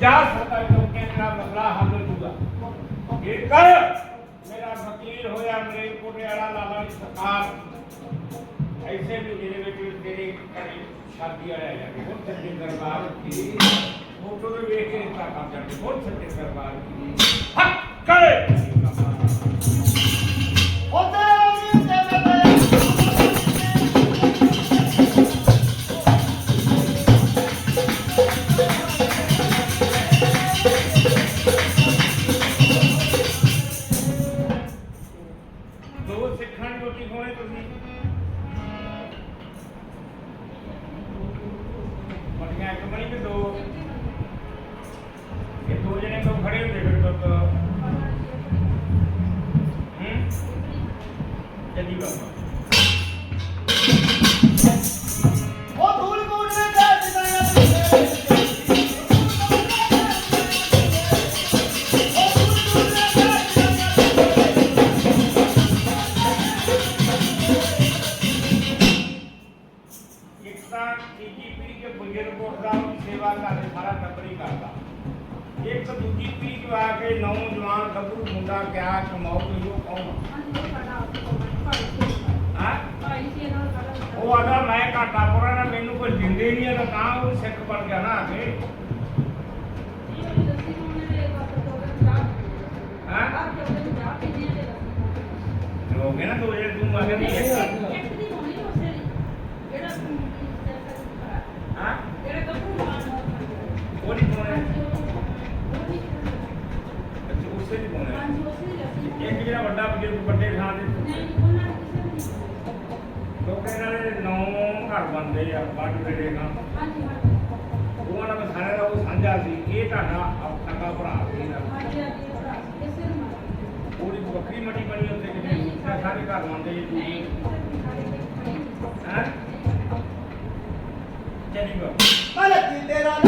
ਜਾ ਸਕਦਾ ਲੋਕਾਂ ਦਾ ਮਸਲਾ ਹੱਲ ਹੋ ਜੂਗਾ ਇਹ ਕਰ ਮੇਰਾ ਫਕੀਰ ਹੋਇਆ, ਮੇਰੇ ਕੋਟੇ ਵਾਲਾ ਲਾਲਾ ਦੀ ਸਰਕਾਰ, ਐਸੇ ਵੀ ਜਿਹੜੇ ਵਿੱਚ ਤੇਰੇ ਘਰੇ ਸ਼ਾਦੀ ਵਾਲਾ ਆ ਗਿਆ ਬਹੁਤ ਸੱਚੇ ਦਰਬਾਰ ਕੀ? ਫੋਟੋ ਦੇ ਵੇਖ ਕੇ ਤਾਂ ਕੰਮ ਕਰਦੇ ਬਹੁਤ ਸੱਚੇ ਦਰਬਾਰ ਕੀ? ਹੱਕ ਕਰੇ। ਮਟੀਆਂ ਇੱਕ ਬਣੀ ਕਿ ਦੋ? ਇਹ ਦੋ ਜਣੇ ਤੋਂ ਖੜੇ ਹੁੰਦੇ ਫਿਰ ਤੋਂ ਹੂੰ? ਚੱਲੀ ਬਾਬਾ ਤਾਂ ਤੀਜੀ ਪੀੜ੍ਹੀ ਕੇ ਬੁਝਰ ਕੋਟਦਾ ਉਹਦੀ ਸੇਵਾ ਕਰਦੇ ਸਾਰਾ ਟੱਬਰ ਹੀ ਕਰਦਾ। ਇੱਕ ਦੂਜੀ ਪੀੜ੍ਹੀ ਚ ਆ ਕੇ ਨੌਜਵਾਨ ਗੱਭਰੂ ਮੁੰਡਾ ਕਿਆ ਕਮਾਉ ਕੋਈ ਉਹ ਕੌਣ ਹਾਂ? ਉਹ ਆਦਾ ਮੈਂ ਘਾਟਾ ਪੁਰਾ ਨਾ ਮੈਨੂੰ ਕੋਈ ਦਿੰਦੇ ਨਹੀਂ ਆ ਤਾਂ ਉਹ ਸਿੱਖ ਬਣ ਗਿਆ ਨਾ ਕੇ। ਹਾਂ? ਹੋ? ਗਏ ਨਾ ਦੋ ਜੇ ਤੂੰ ਮਗਰ ਨਹੀਂ ਇੱਕ ਹਾਂ ਉਹ ਨਹੀਂ ਪਾਉਣਾ ਅੱਛਾ ਉਸੇ ਨਹੀਂ ਪਾਉਣਾ ਇੱਕ ਜਿਹੜਾ ਵੱਡਾ ਬਜ਼ੁਰਗ ਵੱਡੇ ਥਾਂ ਦੇ ਲੋਕ ਇਹਨਾਂ ਨੌ ਘਰ ਬੰਦੇ ਆ ਵੱਡ ਬੇੜੇ ਨਾਲ ਉਹਨਾਂ ਦਾ ਸਾਰਿਆਂ ਦਾ ਉਹ ਸਾਂਝਾ ਸੀ ਇਹ ਤੁਹਾਡਾ ਆਪਣਾ ਭਰਾ ਸੀ ਇਹਦਾ। ਉਹਦੀ ਵੱਖਰੀ ਮਟੀ ਬਣੀ ਉੱਤੇ ਕਿਤੇ ਸਾਰੇ ਘਰ ਮੰਨਦੇ ਜੀ ਤੁਸੀਂ ਹੈ ਚਲੀ ਗੋ ਇਹ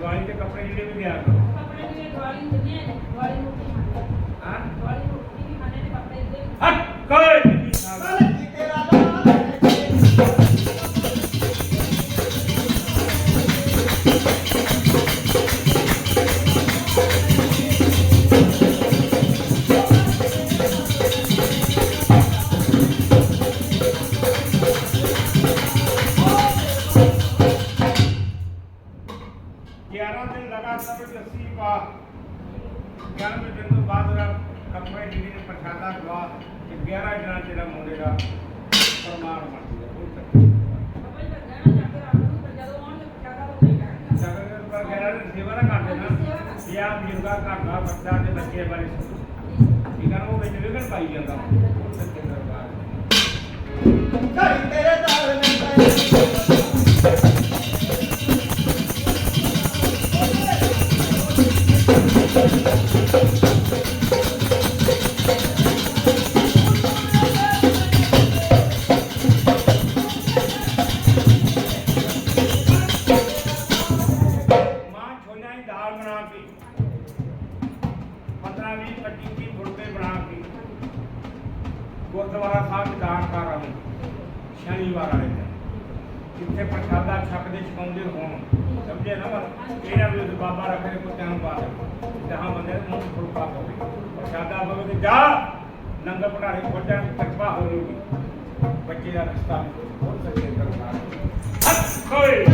ਦਵਾਈ ਤੇ ਕੱਪੜੇ ਜਿਹੜੇ ਵੀ ਦਿਆ ਕਰੋ। ਹਾਂ। ਹੱਟ ਕੋਈ! 11 ਦਿਨ ਲਗਾਤਾਰ ਲੱਸੀ ਪਾ ਗਿਆਰਵੇਂ ਦਿਨ ਤੋਂ ਬਾਅਦ ਰਾ ਕੱਪੜੇ ਜਿਹੜੇ ਨੇ ਪ੍ਰਸ਼ਾਦਾ ਖਵਾ ਤੇ 11 ਦਿਨਾਂ ਤੇਰਾ ਮੁੰਡੇ ਦਾ ਪ੍ਰਮਾਣ ਬਣ ਗਿਆ ਹੁਣ ਤੱਕ ਸਗਰ ਪਰ ਗੈਰਾਂ ਦੀ ਸੇਵਾ ਨਾ ਕਰਦੇ ਨਾ ਇਹ ਆਪ ਯੋਗਾ ਕਰਦਾ ਬੱਚਾ ਤੇ ਬੱਚੇ ਬਾਰੇ ਠੀਕ ਆ ਨਾ ਉਹ ਵਿੱਚ ਵਿਗੜ ਪਾਈ ਜਾਂਦਾ। ਹੁਣ ਤੱਕ ਦਰਬਾਰ ਘਰ ਤੇਰੇ ਗੁਰਦੁਆਰਾ ਸਾਹਿਬ ਚ ਦਾਨ ਕਰ ਆਉਂ ਸ਼ਨੀਵਾਰ ਵਾਲੇ ਦਿਨ। ਜਿੱਥੇ ਪ੍ਰਸ਼ਾਦਾ ਛਕਦੇ, ਛਕਾਉਂਦੇ ਹੋਣ, ਸਮਝੇ ਨਾ ਗੱਲ ਇਹਨਾਂ ਵੀ ਉਸ ਬਾਬਾ ਰੱਖੇ ਕੁੱਤਿਆਂ ਨੂੰ ਪਾ ਦੇ ਜਹਾਂ ਬੰਦੇ ਨੂੰ ਮੂੰਹ ਫੁਲਕਾ ਹੋਵੇ ਪ੍ਰਸ਼ਾਦਾ ਬਵੇ ਤੇ ਜਾ! ਨੰਗਾ ਪੜਾਰੇ ਕੋਟਾਂ ਦੀ ਕਿਰਪਾ ਹੋਵੇਗੀ ਬੱਚੇ ਦਾ ਰਸਤਾ ਬਹੁਤ ਸੱਚੇ ਦਰਬਾਰ ਹੱਥ ਕੋਈ